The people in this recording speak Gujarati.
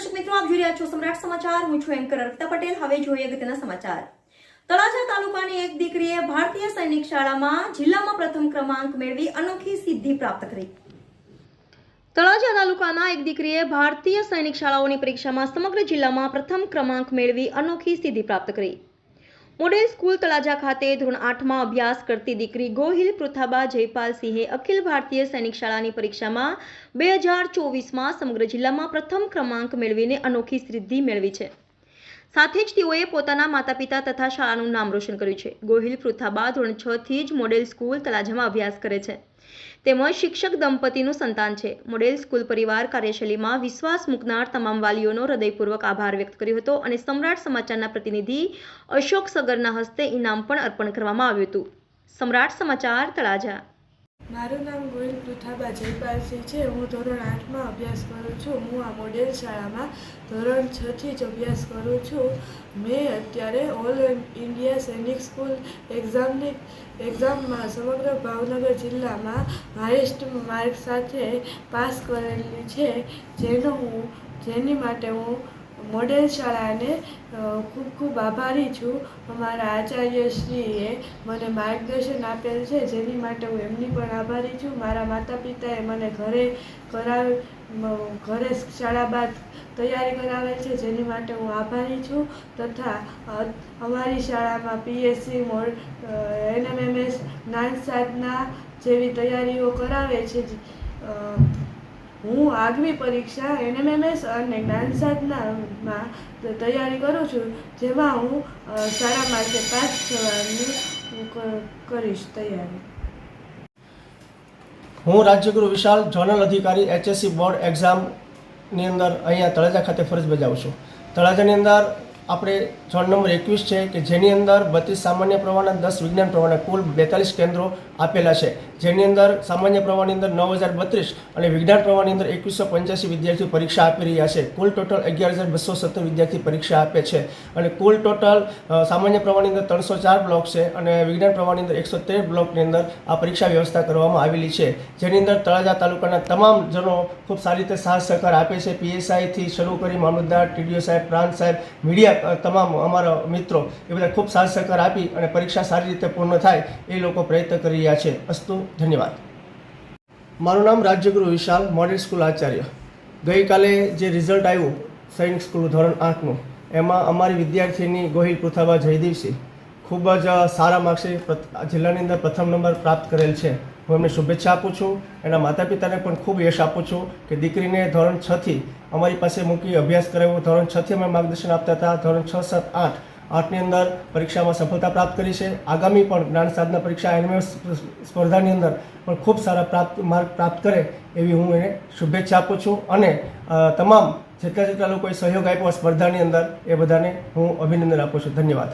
દર્શક મિત્રો, આપ જોઈ રહ્યા છો સમ્રાટ સમાચાર. હું છું એન્કર અર્પિતા પટેલ. હવે જોઈએ અગત્યના સમાચાર. તળાજા તાલુકાની એક દીકરીએ ભારતીય સૈનિક શાળામાં જિલ્લામાં પ્રથમ ક્રમાંક મેળવી અનોખી સિદ્ધિ પ્રાપ્ત કરી. તળાજા તાલુકાના એક દીકરીએ ભારતીય સૈનિક શાળાઓની પરીક્ષામાં સમગ્ર જિલ્લામાં પ્રથમ ક્રમાંક મેળવી અનોખી સિદ્ધિ પ્રાપ્ત કરી. મોડેલ સ્કૂલ તળાજા ખાતે ધોરણ આઠમાં અભ્યાસ કરતી દીકરી ગોહિલ પૃથાબા જયપાલસિંહે અખિલ ભારતીય સૈનિક શાળાની પરીક્ષામાં બે હજાર ચોવીસમાં સમગ્ર જિલ્લામાં પ્રથમ ક્રમાંક મેળવીને અનોખી સિદ્ધિ મેળવી છે. સાથે જ તેઓએ પોતાના માતા પિતા તથા શાળાનું નામ રોશન કર્યું છે. ગોહિલ પૃથાબા ધોરણ છ થી જ મોડેલ સ્કૂલ તલાજામાં અભ્યાસ કરે છે. તેમજ શિક્ષક દંપતીનું સંતાન છે. મોડેલ સ્કૂલ પરિવાર કાર્યશૈલીમાં વિશ્વાસ મૂકનાર તમામ વાલીઓનો હૃદયપૂર્વક આભાર વ્યક્ત કર્યો હતો અને સમ્રાટ સમાચારના પ્રતિનિધિ અશોક સગરના હસ્તે ઇનામ પણ અર્પણ કરવામાં આવ્યું હતું. સમ્રાટ સમાચાર તળાજા મારું નામ ગોહિલ પૃથાબા જયપાલસિંહ છે. હું ધોરણ આઠમાં અભ્યાસ કરું છું. હું આ મોડેલ શાળામાં ધોરણ છથી જ અભ્યાસ કરું છું. મેં અત્યારે ઓલ ઇન્ડિયા સૈનિક સ્કૂલ એક્ઝામની એક્ઝામમાં સમગ્ર ભાવનગર જિલ્લામાં હાઇસ્ટ માર્ક સાથે પાસ કરેલી છે. જેનો હું, જેની માટે હું મોડેલ શાળાને ખૂબ ખૂબ આભારી છું. અમારા આચાર્યશ્રીએ મને માર્ગદર્શન આપેલ છે, જેની માટે હું એમની પણ આભારી છું. મારા માતા પિતાએ મને ઘરે કરાવ ઘરે શાળા બાદ તૈયારી કરાવે છે, જેની માટે હું આભારી છું. તથા અમારી શાળામાં પીએસસી મોડ એનએમએમએસ નાન સાધના જેવી તૈયારીઓ કરાવે છે હું આગવી પરીક્ષા એનએમએમએસ અને જ્ઞાન સાધનામાં તૈયારી કરું છું, જેમાં હું સારા માર્કે પાસ થવાની કરીશ તૈયારી. હું રાજ્યગુરુ વિશાલ, ઝોનલ અધિકારી, એચએસસી બોર્ડ, એક્ઝામની અંદર અહીંયા તળાજા ખાતે ફરજ બજાવું છું. તળાજાની અંદર આપણે ઝોન નંબર એકવીસ છે કે જેની અંદર બત્રીસ સામાન્ય પ્રવાહના દસ વિજ્ઞાન પ્રવાહના કુલ બેતાલીસ કેન્દ્રો આપેલા છે. જેની અંદર સામાન્ય પ્રવાહની અંદર નવ હજાર બત્રીસ અને વિજ્ઞાન પ્રવાહની અંદર એકવીસો પંચ્યાસી વિદ્યાર્થીઓ પરીક્ષા આપી રહ્યા છે. કુલ ટોટલ અગિયાર હજાર બસો સત્તર વિદ્યાર્થી પરીક્ષા આપે છે. અને કુલ ટોટલ સામાન્ય પ્રવાહની અંદર ત્રણસો ચાર બ્લોક છે અને વિજ્ઞાન પ્રવાહની અંદર એકસો તેર બ્લોકની અંદર આ પરીક્ષા વ્યવસ્થા કરવામાં આવેલી છે. જેની અંદર તળાજા તાલુકાના તમામ જનો ખૂબ સારી રીતે સાથ સહકાર આપે છે. પીએસઆઈથી શરૂ કરી મામલતદાર, ટીડીઓ સાહેબ, પ્રાંત સાહેબ, મીડિયા તમામ અમારા મિત્રો એ બધા ખૂબ સાથ સહકાર આપી અને પરીક્ષા સારી રીતે પૂર્ણ થાય એ લોકો પ્રયત્ન કરી રહ્યા છે. અસ્તુ, ધન્યવાદ. મારું નામ રાજ્યગુરુ વિશાલ, મોડેલ સ્કૂલ આચાર્ય. ગઈકાલે જે રિઝલ્ટ આવ્યું, સૈનિક સ્કૂલ ધોરણ આઠનું, એમાં અમારી વિદ્યાર્થીની ગોહિલ પૃથાબા જયદીપસિંહ ખૂબ જ સારા માર્ક્સે જિલ્લાની અંદર પ્રથમ નંબર પ્રાપ્ત કરેલ છે. હું એમને શુભેચ્છા આપું છું. એના માતા પિતાને પણ ખૂબ યશ આપું છું કે દીકરીને ધોરણ છથી અમારી પાસે મૂકી અભ્યાસ કરાવ્યો. ધોરણ છથી અમે માર્ગદર્શન આપતા હતા. ધોરણ છ, સાત, આઠ, આઠની અંદર પરીક્ષામાં સફળતા પ્રાપ્ત કરી છે. આગામી પણ જ્ઞાન સાધના પરીક્ષા એનએમએસ સ્પર્ધાની અંદર પણ ખૂબ સારા પ્રાપ્ત, માર્ક પ્રાપ્ત કરે એવી હું એને શુભેચ્છા આપું છું. અને તમામ જેટલા જેટલા લોકોએ સહયોગ આપ્યો સ્પર્ધાની અંદર એ બધાને હું અભિનંદન આપું છું. ધન્યવાદ.